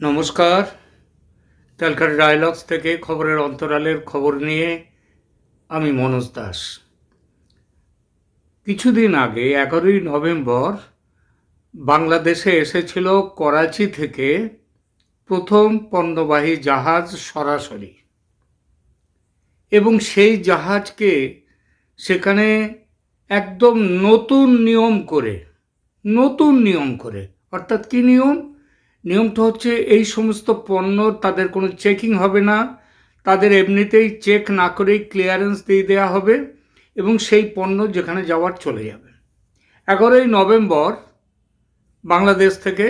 নমস্কার। ক্যালকাটা ডায়ালগস থেকে খবরের অন্তরালের খবর নিয়ে আমি মনোজ দাস। কিছুদিন আগে, এগারোই নভেম্বর, বাংলাদেশে এসেছিল করাচি থেকে প্রথম পণ্যবাহী জাহাজ সরাসরি। এবং সেই জাহাজকে সেখানে একদম নতুন নিয়ম করে, নতুন নিয়ম করে, অর্থাৎ কী নিয়ম? নিয়মটা হচ্ছে এই সমস্ত পণ্য তাদের কোনো চেকিং হবে না। তাদের এমনিতেই চেক না করেই ক্লিয়ারেন্স দিয়ে দেওয়া হবে এবং সেই পণ্য যেখানে যাওয়ার চলে যাবে। এগারোই নভেম্বর বাংলাদেশ থেকে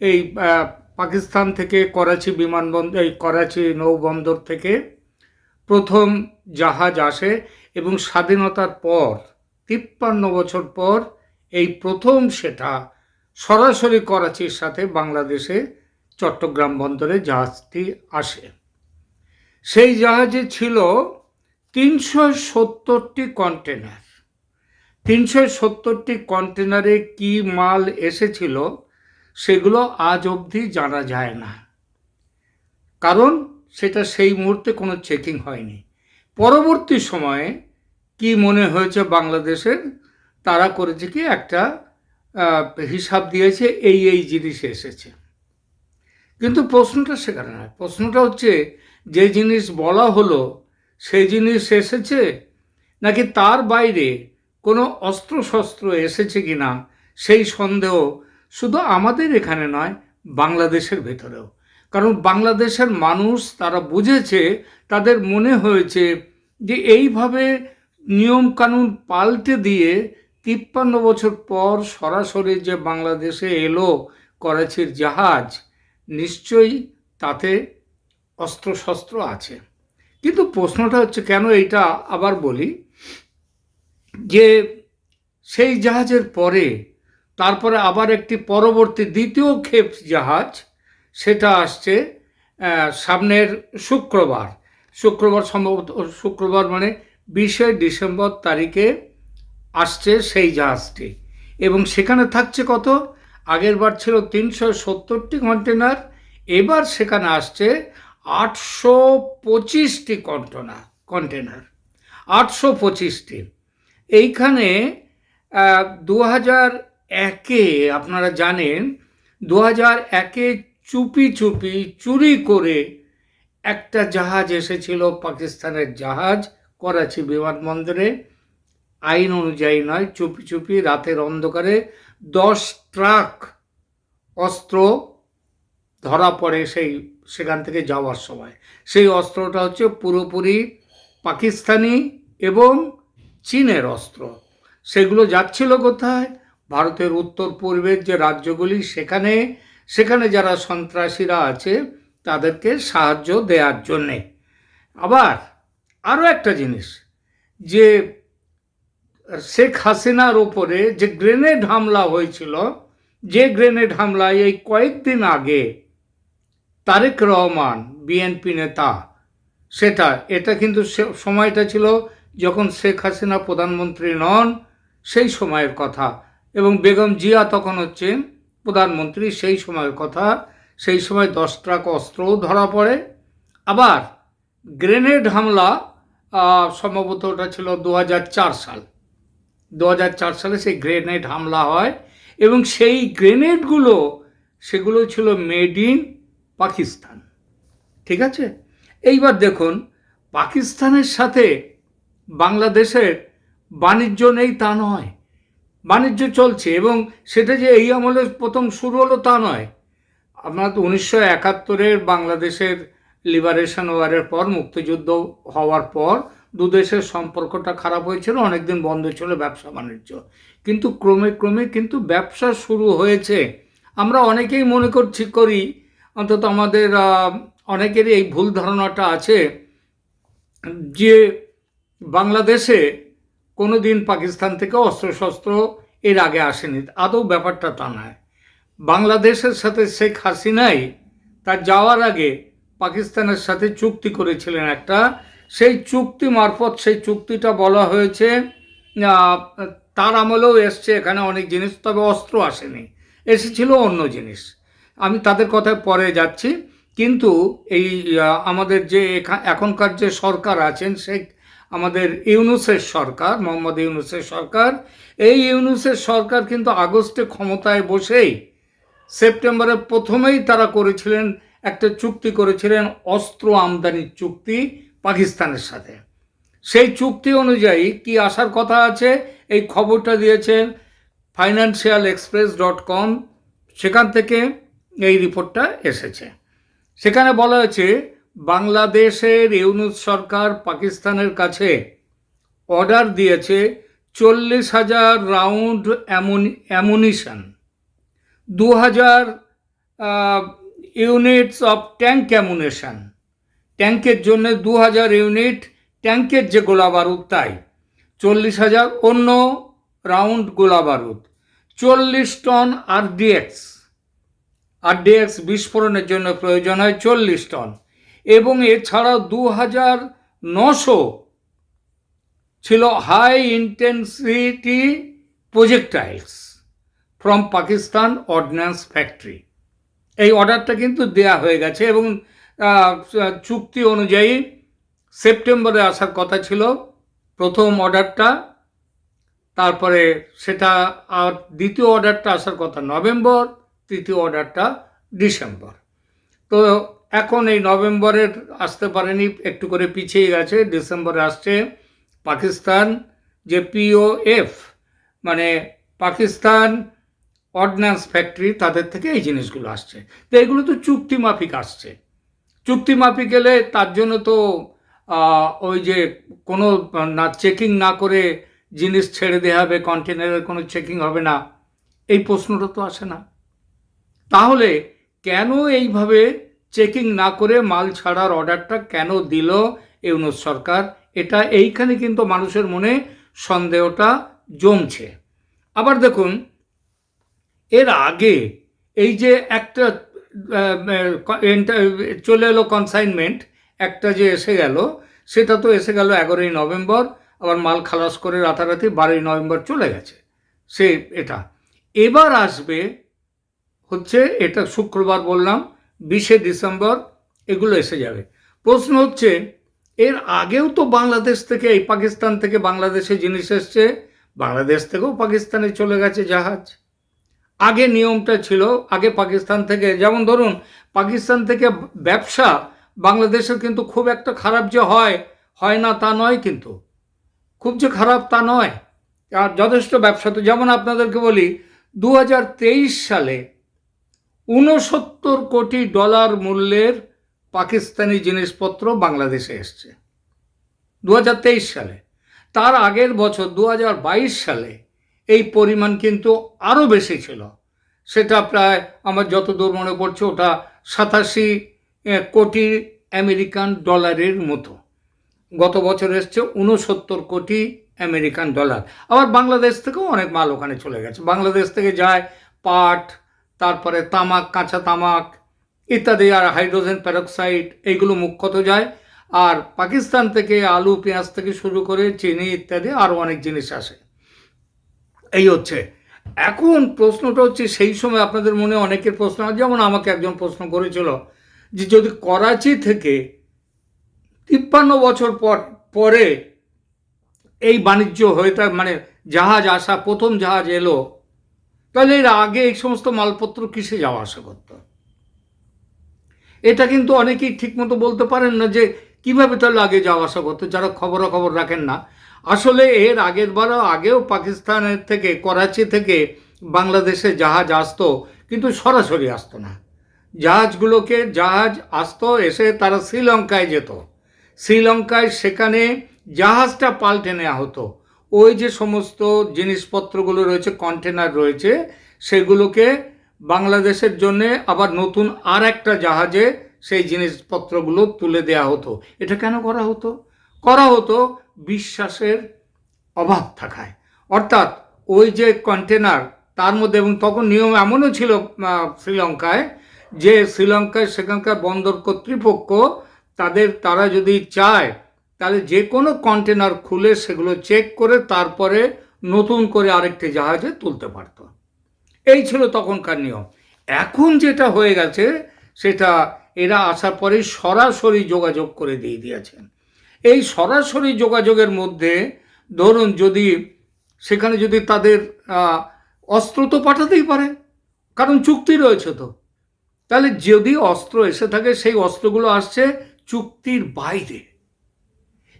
এই পাকিস্তান থেকে করাচি বিমানবন্দর, এই করাচি নৌবন্দর থেকে প্রথম জাহাজ আসে এবং স্বাধীনতার পর, তিপ্পান্ন বছর পর এই প্রথম সেটা সরাসরি করাচির সাথে বাংলাদেশে চট্টগ্রাম বন্দরে জাহাজটি আসে। সেই জাহাজে ছিল তিনশো সত্তরটি কন্টেনার তিনশো সত্তরটি কন্টেনারে কি মাল এসেছিল সেগুলো আজ অবধি জানা যায় না। কারণ সেটা সেই মুহূর্তে কোনো চেকিং হয়নি। পরবর্তী সময়ে কি মনে হয়েছে বাংলাদেশের, তারা করেছে কি একটা হিসাব দিয়েছে, এই এই জিনিস এসেছে। কিন্তু প্রশ্নটা সেখানে নয়। প্রশ্নটা হচ্ছে, যে জিনিস বলা হলো, সেই জিনিস এসেছে? নাকি তার বাইরে কোনো অস্ত্রশস্ত্র এসেছে কি না সেই সন্দেহ শুধু আমাদের এখানে নয়, বাংলাদেশের ভেতরেও। কারণ বাংলাদেশের মানুষ তারা বুঝেছে, তাদের মনে হয়েছে যে এইভাবে নিয়মকানুন পাল্টে দিয়ে তিপ্পান্ন বছর পর সরাসরি যে বাংলাদেশে এলো করাচির জাহাজ, নিশ্চয়ই তাতে অস্ত্রশস্ত্র আছে। কিন্তু প্রশ্নটা হচ্ছে, কেন এইটা আবার বলি? যে সেই জাহাজের পরে তারপরে আবার একটি পরবর্তী দ্বিতীয় ক্ষেপ জাহাজ, সেটা আসছে সামনের শুক্রবার। শুক্রবার সম্ভবত, শুক্রবার মানে বিশে ডিসেম্বর তারিখে আসছে সেই জাহাজটি। এবং সেখানে থাকছে কত? আগের বার ছিল তিনশো সত্তরটি কন্টেনার, এবার সেখানে আসছে আটশো পঁচিশটি কন্টেনার কন্টেনার। আটশো পঁচিশটি। এইখানে দু হাজার একে আপনারা জানেন দু হাজার একে চুপি চুপি চুরি করে একটা জাহাজ এসেছিল, পাকিস্তানের জাহাজ, করাচি বিমানবন্দরে। আইন অনুযায়ী নয়, চুপি চুপি রাতের অন্ধকারে দশ ট্রাক অস্ত্র ধরা পড়ে সেই, সেখান থেকে যাওয়ার সময়। সেই অস্ত্রটা হচ্ছে পুরোপুরি পাকিস্তানি এবং চীনের অস্ত্র। সেগুলো যাচ্ছিল কোথায়? ভারতের উত্তর পূর্বের যে রাজ্যগুলি, সেখানে সেখানে যারা সন্ত্রাসীরা আছে, তাদেরকে সাহায্য দেওয়ার জন্যে। আবার আরও একটা জিনিস, যে শেখ হাসিনার ওপরে যে গ্রেনেড হামলা হয়েছিল, যে গ্রেনেড হামলায় এই কয়েকদিন আগে তারেক রহমান, বিএনপি নেতা, সেটা, এটা কিন্তু সময়টা ছিল যখন শেখ হাসিনা প্রধানমন্ত্রী নন, সেই সময়ের কথা। এবং বেগম জিয়া তখন হচ্ছেন প্রধানমন্ত্রী, সেই সময়ের কথা। সেই সময় দশ ট্রাক অস্ত্রও ধরা পড়ে। আবার গ্রেনেড হামলা সম্ভবত ওটা ছিল দু হাজার চার সাল। দু হাজার চার সালে সেই গ্রেনেড হামলা হয় এবং সেই গ্রেনেডগুলো, সেগুলো ছিল মেড ইন পাকিস্তান। ঠিক আছে? এইবার দেখুন, পাকিস্তানের সাথে বাংলাদেশের বাণিজ্য নেই তা নয়। বাণিজ্য চলছে এবং সেটা যে এই আমলে প্রথম শুরু হলো তা নয়। আপনার তো উনিশশো একাত্তরের বাংলাদেশের লিবারেশন ওয়ারের পর, মুক্তিযুদ্ধ হওয়ার পর দু দেশের সম্পর্কটা খারাপ হয়েছিল, অনেকদিন বন্ধ ছিল ব্যবসা বাণিজ্য। কিন্তু ক্রমে ক্রমে কিন্তু ব্যবসা শুরু হয়েছে। আমরা অনেকেই মনে করছি, করি, অন্তত আমাদের অনেকেরই এই ভুল ধারণাটা আছে যে বাংলাদেশে কোনো দিন পাকিস্তান থেকে অস্ত্রশস্ত্র এর আগে আসেনি। আদৌ ব্যাপারটা তা নয়। বাংলাদেশের সাথে শেখ হাসিনাই তার যাওয়ার আগে পাকিস্তানের সাথে চুক্তি করেছিলেন একটা সেই চুক্তি মারফত সেই চুক্তিটা বলা হয়েছে তার আমলেও এসছে এখানে অনেক জিনিস, তবে অস্ত্র আসেনি। এসেছিল অন্য জিনিস। আমি তাদের কথায় পরে যাচ্ছি। কিন্তু এই আমাদের যে এখা- এখনকার যে সরকার আছেন, সে আমাদের ইউনুসের সরকার, মোহাম্মদ ইউনুসের সরকার, এই ইউনুসের সরকার কিন্তু আগস্টে ক্ষমতায় বসেই, সেপ্টেম্বরের প্রথমেই তারা করেছিলেন, একটা চুক্তি করেছিলেন অস্ত্র আমদানির চুক্তি পাকিস্তানের সাথে। সেই চুক্তি অনুযায়ী কি আসার কথা আছে? এই খবরটা দিয়েছেন ফাইন্যান্সিয়াল এক্সপ্রেস ডট কম সেখান থেকে এই রিপোর্টটা এসেছে। সেখানে বলা হয়েছে, বাংলাদেশের ইউনুস সরকার পাকিস্তানের কাছে অর্ডার দিয়েছে চল্লিশ হাজার রাউন্ড অ্যামুনিশন। দু হাজার ইউনিটস অফ ট্যাঙ্ক অ্যামুনেশন। ট্যাঙ্কের জন্য দু হাজার ইউনিট ট্যাঙ্কের যে গোলা বারুদ তাই। চল্লিশ হাজার অন্য রাউন্ড গোলা বারুদ চল্লিশ টন আরডিএক্স। আরডিএক্স বিস্ফোরণের জন্য প্রয়োজন হয় চল্লিশ টন। এবং এছাড়াও দু হাজার নশো ছিল high intensity projectiles from Pakistan ordnance factory. এই অর্ডারটা কিন্তু দেয়া হয়ে গেছে এবং চুক্তি অনুযায়ী সেপ্টেম্বরে আসার কথা ছিল, প্রথম অর্ডারটা, তারপরে সেটা আর দ্বিতীয় অর্ডারটা আসার কথা নভেম্বর, তৃতীয় অর্ডারটা ডিসেম্বর। তো এখন এই নভেম্বরের আসতে পারেনি, একটু করে পিছিয়ে গেছে, ডিসেম্বরে আসছে পাকিস্তান, যে পিওএফ মানে পাকিস্তান অর্ডিন্যান্স ফ্যাক্টরি তাদের থেকে এই জিনিসগুলো আসছে। তো এগুলো তো চুক্তি মাফিক আসছে। চুক্তি মাফিক গেলে তার জন্য তো ওই যে কোনো, না, চেকিং না করে জিনিস ছেড়ে দেওয়া হবে কন্টেনারের কোনো চেকিং হবে না, এই প্রশ্নটা তো আসে না। তাহলে কেন এইভাবে চেকিং না করে মাল ছাড়ার অর্ডারটা কেন দিল ইউনুস সরকার? এটা এইখানে কিন্তু মানুষের মনে সন্দেহটা জমছে। আবার দেখুন, এর আগে এই যে একটা চলে এলো কনসাইনমেন্ট একটা যে এসে গেল, সেটা তো এসে গেল এগারোই নভেম্বর, আবার মাল খালাস করে রাতারাতি বারোই নভেম্বর চলে গেছে। সে এটা। এবার আসবে, হচ্ছে এটা শুক্রবার বললাম, বিশে ডিসেম্বর, এগুলো এসে যাবে। প্রশ্ন হচ্ছে, এর আগেও তো বাংলাদেশ থেকে, এই পাকিস্তান থেকে বাংলাদেশে জিনিস এসছে, বাংলাদেশ থেকেও পাকিস্তানে চলে গেছে জাহাজ। আগে নিয়মটা ছিল, আগে পাকিস্তান থেকে, যেমন ধরুন, পাকিস্তান থেকে ব্যবসা বাংলাদেশের কিন্তু খুব একটা খারাপ যে হয় হয় না তা নয় কিন্তু। খুব যে খারাপ তা নয়। আর যথেষ্ট ব্যবসা তো, যেমন আপনাদেরকে বলি দু হাজার তেইশ সালে ঊনসত্তর কোটি ডলার মূল্যের পাকিস্তানি জিনিসপত্র বাংলাদেশে এসছে। দু হাজার তেইশ সালে। তার আগের বছর দু হাজার বাইশ সালে এই পরিমাণ কিন্তু আরও বেশি ছিল। সেটা প্রায় আমার যতদূর মনে পড়ছে ওটা সাতাশি কোটি আমেরিকান ডলারের মতো। গত বছর এসছে উনসত্তর কোটি আমেরিকান ডলার। আবার বাংলাদেশ থেকেও অনেক মাল ওখানে চলে গেছে। বাংলাদেশ থেকে যায় পাট, তারপরে তামাক, কাঁচা তামাক ইত্যাদি আর হাইড্রোজেন প্যারক্সাইড এইগুলো মুখ্যত যায়। আর পাকিস্তান থেকে আলু, পেঁয়াজ থেকে শুরু করে চিনি ইত্যাদি আরও অনেক জিনিস আসে। এই হচ্ছে। এখন প্রশ্নটা হচ্ছে সেই সময় আপনাদের মনে অনেকের প্রশ্ন যেমন আমাকে একজন প্রশ্ন করেছিল যে যদি করাচি থেকে তিপ্পান্ন বছর পর, পরে এই বাণিজ্য হয়ে থাক মানে জাহাজ আসা, প্রথম জাহাজ এলো, তাহলে এর আগে এই সমস্ত মালপত্র কিসে যাওয়া আসা করতো? এটা কিন্তু অনেকেই ঠিকমতো বলতে পারেন না যে কীভাবে তাহলে আগে যাওয়া আসা করতো? যারা খবরাখবর রাখেন না। আসলে এর আগের বারও আগেও পাকিস্তানের থেকে, করাচি থেকে বাংলাদেশে জাহাজ আসতো, কিন্তু সরাসরি আসতো না। জাহাজগুলোকে, জাহাজ আসতো, এসে তারা শ্রীলঙ্কায় যেত। শ্রীলঙ্কায় সেখানে জাহাজটা পাল্টে নেওয়া হতো। ওই যে সমস্ত জিনিসপত্রগুলো রয়েছে কন্টেনার রয়েছে, সেগুলোকে বাংলাদেশের জন্যে আবার নতুন আর একটা জাহাজে সেই জিনিসপত্রগুলো তুলে দেয়া হতো। এটা কেন করা হতো? করা হতো বিশ্বাসের অভাব থাকায়। অর্থাৎ ওই যে কন্টেনার তার মধ্যে এবং তখন নিয়ম এমনও ছিল শ্রীলঙ্কায় যে শ্রীলঙ্কায় সেখানকার বন্দর কর্তৃপক্ষ তাদের, তারা যদি চায়, তাহলে যে কোনো কন্টেনার খুলে সেগুলো চেক করে তারপরে নতুন করে আরেকটি জাহাজে তুলতে পারতো। এই ছিল তখনকার নিয়ম। এখন যেটা হয়ে গেছে, সেটা এরা আসার পরে সরাসরি যোগাযোগ করে দিয়ে দিয়েছেন। এই সরাসরি যোগাযোগের মধ্যে ধরুন যদি সেখানে যদি তাদের অস্ত্র তো পাঠাতেই পারে, কারণ চুক্তি রয়েছে তো। তাহলে যদি অস্ত্র এসে থাকে, সেই অস্ত্রগুলো আসছে চুক্তির বাইরে।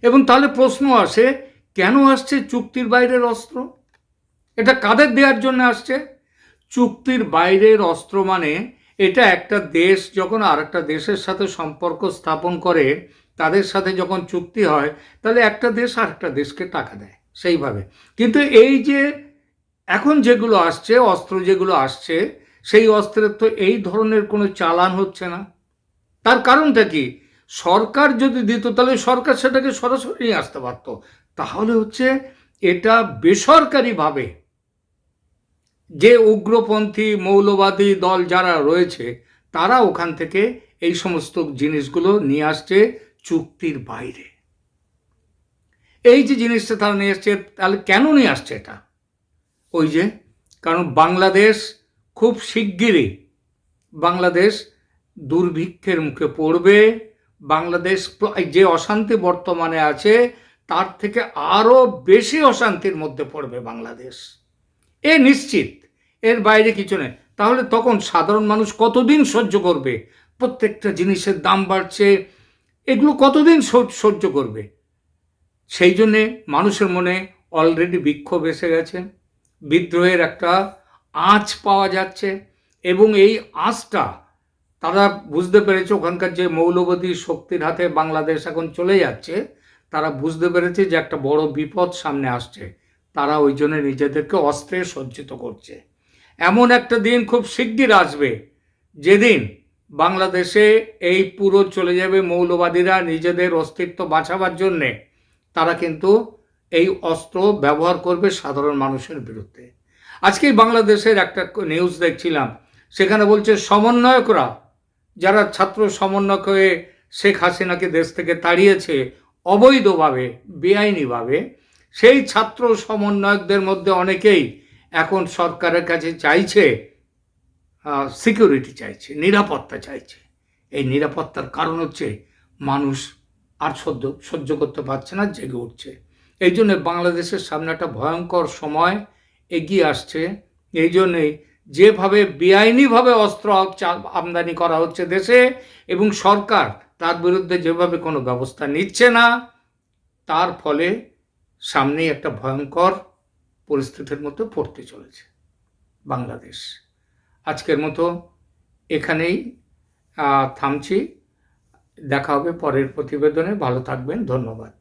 এবং তাহলে প্রশ্ন আসে, কেন আসছে চুক্তির বাইরের অস্ত্র? এটা কাদের দেওয়ার জন্য আসছে? চুক্তির বাইরের অস্ত্র মানে এটা একটা দেশ যখন আর একটা দেশের সাথে সম্পর্ক স্থাপন করে, তাদের সাথে যখন চুক্তি হয়, তাহলে একটা দেশ আর একটা দেশকে টাকা দেয়, সেইভাবে। কিন্তু এই যে এখন যেগুলো আসছে, অস্ত্র যেগুলো আসছে, সেই অস্ত্রের তো এই ধরনের কোনো চালান হচ্ছে না। তার কারণটা কি? সরকার যদি দিত, তাহলে সরকার সেটাকে সরাসরি আসতে পারত। তাহলে হচ্ছে এটা বেসরকারিভাবে যে উগ্রপন্থী মৌলবাদী দল যারা রয়েছে, তারা ওখান থেকে এই সমস্ত জিনিসগুলো নিয়ে আসছে চুক্তির বাইরে। এই যে জিনিসটা তারা নিয়ে আসছে, তাহলে কেন নিয়ে আসছে এটা? ওই যে, কারণ বাংলাদেশ খুব শিগগিরই বাংলাদেশ দুর্ভিক্ষের মুখে পড়বে। বাংলাদেশ যে অশান্তি বর্তমানে আছে, তার থেকে আরও বেশি অশান্তির মধ্যে পড়বে বাংলাদেশ। এ নিশ্চিত। এর বাইরে কিছু নেই। তাহলে তখন সাধারণ মানুষ কতদিন সহ্য করবে? প্রত্যেকটা জিনিসের দাম বাড়ছে। এগুলো কতদিন সহ- সহ্য করবে? সেই জন্যে মানুষের মনে অলরেডি বিক্ষোভ এসে গেছে। বিদ্রোহের একটা আঁচ পাওয়া যাচ্ছে এবং এই আঁচটা তারা বুঝতে পেরেছে, ওখানকার যে মৌলবাদী শক্তির হাতে বাংলাদেশ এখন চলে যাচ্ছে, তারা বুঝতে পেরেছে যে একটা বড় বিপদ সামনে আসছে। তারা ওই জন্য নিজেদেরকে অস্ত্রে সজ্জিত করছে। এমন একটা দিন খুব শিগগির আসবে, যেদিন বাংলাদেশে এই পুরো চলে যাবে মৌলবাদীরা নিজেদের অস্তিত্ব বাঁচাবার জন্যে। তারা কিন্তু এই অস্ত্র ব্যবহার করবে সাধারণ মানুষের বিরুদ্ধে। আজকেই বাংলাদেশের একটা নিউজ দেখছিলাম, সেখানে বলছে সমন্বয়করা, যারা ছাত্র সমন্বয়ক হয়ে শেখ হাসিনাকে দেশ থেকে তাড়িয়েছে অবৈধভাবে, বেআইনিভাবে, সেই ছাত্র সমন্বয়কদের মধ্যে অনেকেই এখন সরকারের কাছে চাইছে সিকিউরিটি চাইছে, নিরাপত্তা চাইছে। এই নিরাপত্তার কারণ হচ্ছে মানুষ আর সহ্য সহ্য করতে পারছে না, জেগে উঠছে। এই জন্য বাংলাদেশের সামনে একটা ভয়ঙ্কর সময় এগিয়ে আসছে। এই জন্যেই যেভাবে বেআইনিভাবে অস্ত্র আমদানি করা হচ্ছে দেশে এবং সরকার তার বিরুদ্ধে যেভাবে কোনো ব্যবস্থা নিচ্ছে না, তার ফলে সামনেই একটা ভয়ঙ্কর পরিস্থিতির মধ্যে পড়তে চলেছে বাংলাদেশ। আজকের মতো এখানেই থামছি। দেখা হবে পরের প্রতিবেদনে। ভালো থাকবেন। ধন্যবাদ।